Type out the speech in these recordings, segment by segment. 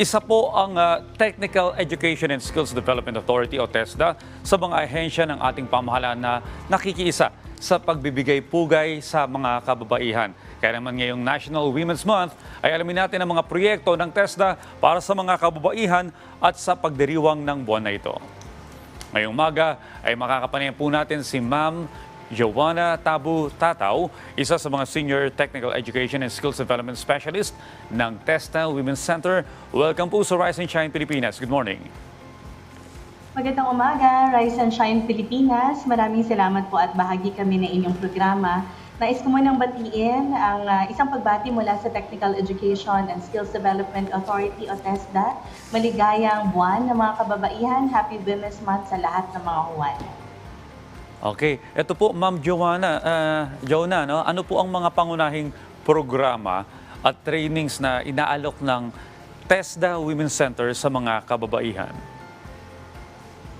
Isa po ang ah, Technical Education and Skills Development Authority o TESDA sa mga ahensya ng ating pamahalaan na nakikiisa sa pagbibigay pugay sa mga kababaihan. Kaya naman ngayong National Women's Month ay alamin natin ang mga proyekto ng TESDA para sa mga kababaihan at sa pagdiriwang ng buwan na ito. Ngayong umaga ay makakapanayan po natin si Ma'am Joanna Tabu Tataw, isa sa mga Senior Technical Education and Skills Development Specialist ng TESTA Women's Center. Welcome po sa Rise and Shine Pilipinas. Good morning. Magandang umaga, Rise and Shine Pilipinas. Maraming salamat po at bahagi kami ng inyong programa. Nais ko munang batiin ang ah, isang pagbati mula sa Technical Education and Skills Development Authority o TESDA. Maligayang buwan ng mga kababaihan. Happy Women's Month sa lahat ng mga huwan. Okay, ito po Ma'am Joanna, uh, Joanna, no? ano po ang mga pangunahing programa at trainings na inaalok ng TESDA Women's Center sa mga kababaihan?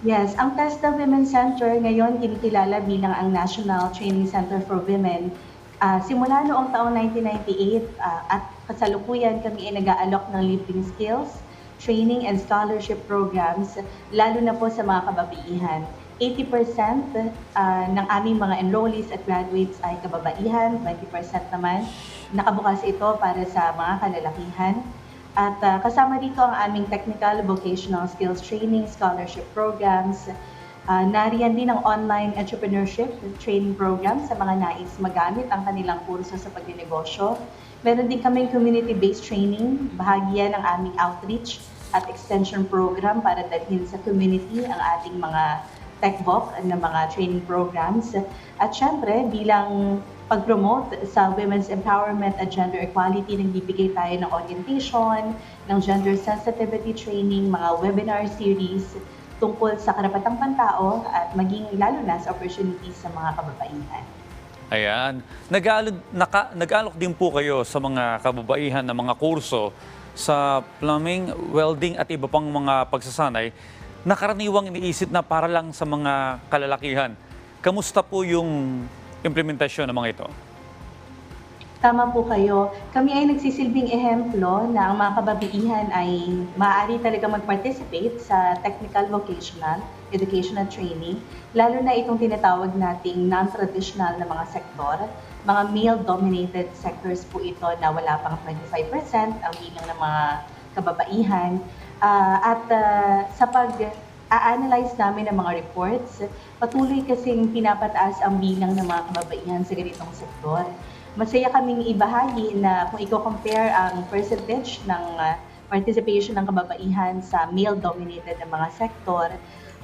Yes, ang TESDA Women's Center ngayon kinikilala bilang ang National Training Center for Women. Ah, simula noong taong 1998 ah, at kasalukuyan kami ay nag-aalok ng libreng skills, training and scholarship programs, lalo na po sa mga kababaihan. 80% ah, ng aming mga enrollees at graduates ay kababaihan, 20% naman nakabukas ito para sa mga kalalakihan. At ah, kasama dito ang aming technical vocational skills training scholarship programs. Ah, nariyan din ang online entrepreneurship training program sa mga nais magamit ang kanilang kurso sa pagdinegosyo. Meron din kaming community-based training, bahagi ng aming outreach at extension program para dalhin sa community ang ating mga TechVoc na mga training programs. At syempre, bilang pag-promote sa women's empowerment at gender equality, nagbibigay tayo ng orientation, ng gender sensitivity training, mga webinar series tungkol sa karapatang pantao at maging lalo na sa opportunities sa mga kababaihan. Ayan. Nag-aalok, naka, nag-alok din po kayo sa mga kababaihan na mga kurso sa plumbing, welding at iba pang mga pagsasanay na karaniwang iniisip na para lang sa mga kalalakihan. Kamusta po yung implementasyon ng mga ito? Tama po kayo. Kami ay nagsisilbing ehemplo na ang mga kababaihan ay maaari talaga mag-participate sa technical vocational educational training, lalo na itong tinatawag nating non-traditional na mga sektor. Mga male-dominated sectors po ito na wala pang 25% ang bilang ng mga kababaihan. Ah, at ah, sa pag a-analyze namin ng mga reports, patuloy kasing pinapataas ang bilang ng mga kababaihan sa ganitong sektor. Masaya kaming ibahagi na kung i-compare ang percentage ng ah, participation ng kababaihan sa male-dominated na mga sektor,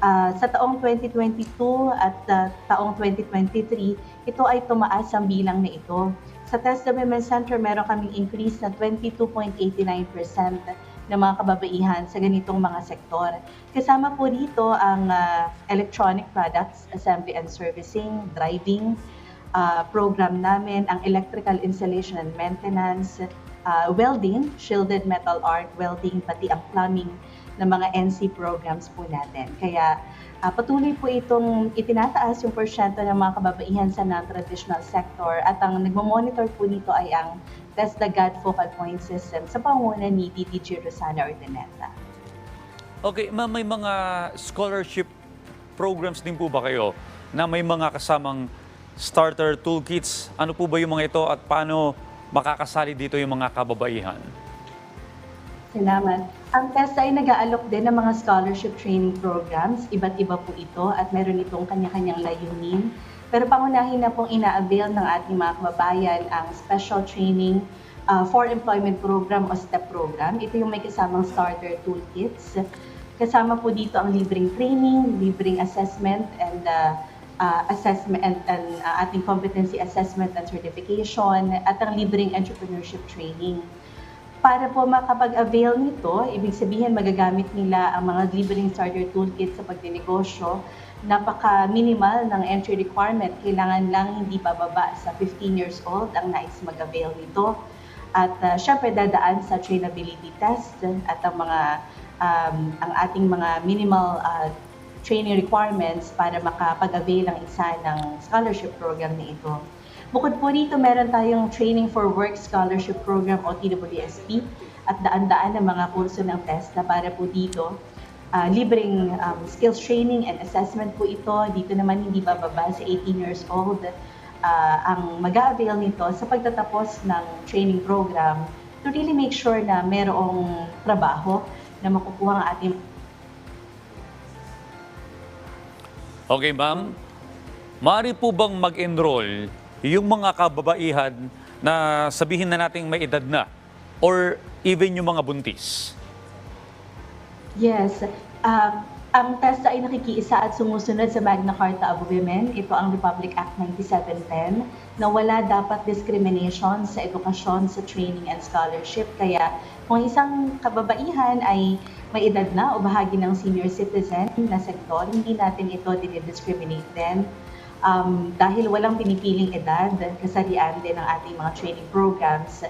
ah, sa taong 2022 at ah, taong 2023, ito ay tumaas ang bilang na ito. Sa TESDA Women's Center, meron kaming increase na 22.89% ng mga kababaihan sa ganitong mga sektor. Kasama po dito ang ah, electronic products, assembly and servicing, driving, ah, program namin, ang electrical installation and maintenance, ah, welding, shielded metal arc welding, pati ang plumbing ng mga NC programs po natin. Kaya ah, patuloy po itong itinataas yung porsyento ng mga kababaihan sa non-traditional sector at ang nagmo-monitor po nito ay ang TESDA God Focal Point System sa panguna ni DDG Rosana Ordaneta. Okay, ma'am, may mga scholarship programs din po ba kayo na may mga kasamang starter toolkits? Ano po ba yung mga ito at paano makakasali dito yung mga kababaihan? Salamat. Ang TESDA ay nag-aalok din ng mga scholarship training programs. Iba't iba po ito at meron itong kanya-kanyang layunin. Pero pangunahin na pong ina-avail ng ating mga kababayan ang Special Training uh, for Employment Program o STEP program. Ito yung may kasamang starter toolkits. Kasama po dito ang libreng training, libreng assessment and uh, uh, assessment and, and uh, ating competency assessment and certification at ang libreng entrepreneurship training. Para po makapag-avail nito, ibig sabihin magagamit nila ang mga libreng starter toolkit sa pagdinegosyo. Napaka-minimal ng entry requirement. Kailangan lang hindi bababa sa 15 years old ang nais mag-avail nito. At uh, syempre dadaan sa trainability test at ang mga um, ang ating mga minimal uh, training requirements para makapag-avail ang isa ng scholarship program na ito. Bukod po dito, meron tayong Training for Work Scholarship Program o TWSP at daan-daan ng mga kurso ng TESDA para po dito. Ah, libreng um, skills training and assessment po ito. Dito naman hindi bababa sa 18 years old ah, ang mag-avail nito sa pagtatapos ng training program to really make sure na merong trabaho na makukuha ang ating Okay, ma'am. Maaari po bang mag-enroll yung mga kababaihan na sabihin na nating may edad na or even yung mga buntis? Yes. Ah, ang TESDA ay nakikiisa at sumusunod sa Magna Carta of Women. Ito ang Republic Act 9710 na wala dapat discrimination sa edukasyon, sa training and scholarship. Kaya kung isang kababaihan ay may edad na o bahagi ng senior citizen na sektor, hindi natin ito dinidiscriminate din. Um, dahil walang pinipiling edad, kasarian din ng ating mga training programs.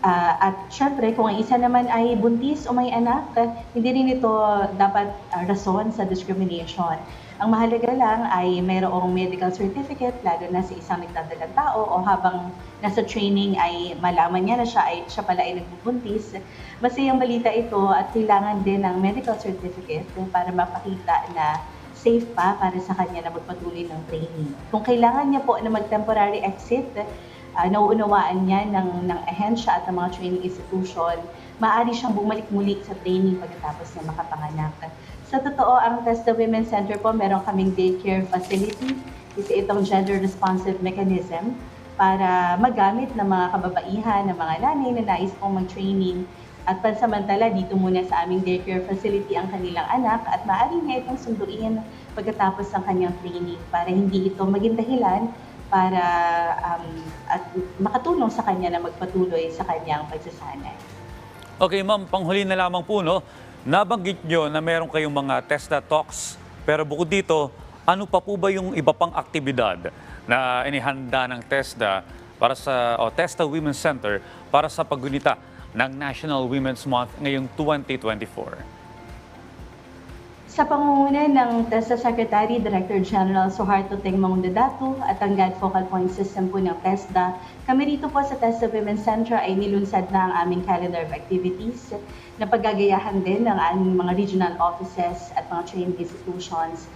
Ah, at syempre, kung ang isa naman ay buntis o may anak, hindi rin ito dapat ah, rason sa discrimination. Ang mahalaga lang ay mayroong medical certificate, lalo na sa isang nagdadalang tao o habang nasa training ay malaman niya na siya, ay, siya pala ay nagbubuntis. Masayang balita ito at kailangan din ng medical certificate para mapakita na safe pa para sa kanya na magpatuloy ng training. Kung kailangan niya po na mag-temporary exit, uh, nauunawaan niya ng, ng ahensya at ng mga training institution, maaari siyang bumalik muli sa training pagkatapos na makapanganak. Sa totoo, ang TESDA Women's Center po, meron kaming daycare facility. Isa itong gender-responsive mechanism para magamit ng mga kababaihan, ng mga nanay na nais pong mag-training at pansamantala dito muna sa aming daycare facility ang kanilang anak at maaari niya itong sunduin pagkatapos ng kanyang training para hindi ito maging dahilan para um, at makatulong sa kanya na magpatuloy sa kanyang pagsasanay. Okay, ma'am, panghuli na lamang po, no? Nabanggit nyo na meron kayong mga TESDA talks, pero bukod dito, ano pa po ba yung iba pang aktibidad na inihanda ng TESDA para sa o TESDA Women's Center para sa paggunita ng National Women's Month ngayong 2024? Sa pangunguna ng TESDA Secretary Director General Suharto Tengmong Dadatu at ang GAD Focal Point System po ng TESDA, kami rito po sa TESDA Women's Center ay nilunsad na ang aming calendar of activities na paggagayahan din ng aming mga regional offices at mga training institutions.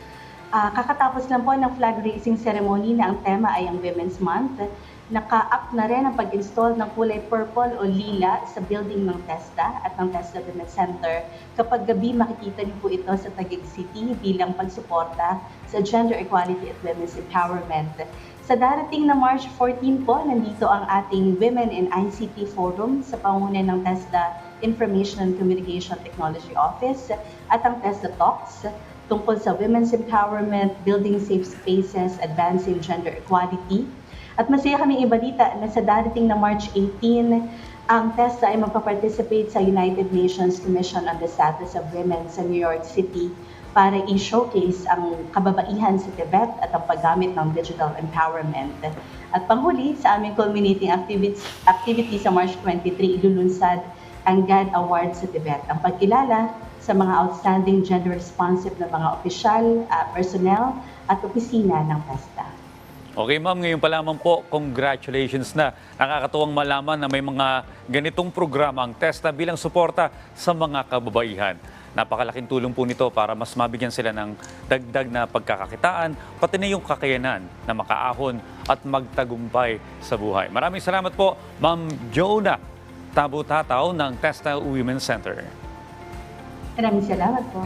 Ah, kakatapos lang po ng flag raising ceremony na ang tema ay ang Women's Month, naka-up na rin ang pag-install ng kulay purple o lila sa building ng TESDA at ng TESDA Women's Center. Kapag gabi, makikita niyo po ito sa Taguig City bilang pagsuporta sa gender equality at women's empowerment. Sa darating na March 14 po, nandito ang ating Women in ICT Forum sa panguna ng TESDA Information and Communication Technology Office at ang TESDA Talks tungkol sa women's empowerment, building safe spaces, advancing gender equality. At masaya kami ibalita na sa darating na March 18, ang TESDA ay magpa-participate sa United Nations Commission on the Status of Women sa New York City para i-showcase ang kababaihan sa Tibet at ang paggamit ng digital empowerment. At panghuli, sa aming culminating activities, activity sa March 23, ilulunsad ang GAD Award sa Tibet, ang pagkilala sa mga outstanding gender-responsive na mga opisyal, ah, personnel at opisina ng TESDA. Okay, ma'am, ngayon pa lamang po, congratulations na. Nakakatuwang malaman na may mga ganitong programa ang TESTA bilang suporta sa mga kababaihan. Napakalaking tulong po nito para mas mabigyan sila ng dagdag na pagkakakitaan, pati na yung kakayanan na makaahon at magtagumpay sa buhay. Maraming salamat po, Ma'am Jonah Tabu-Tataw ng TESTA Women's Center. Maraming salamat po.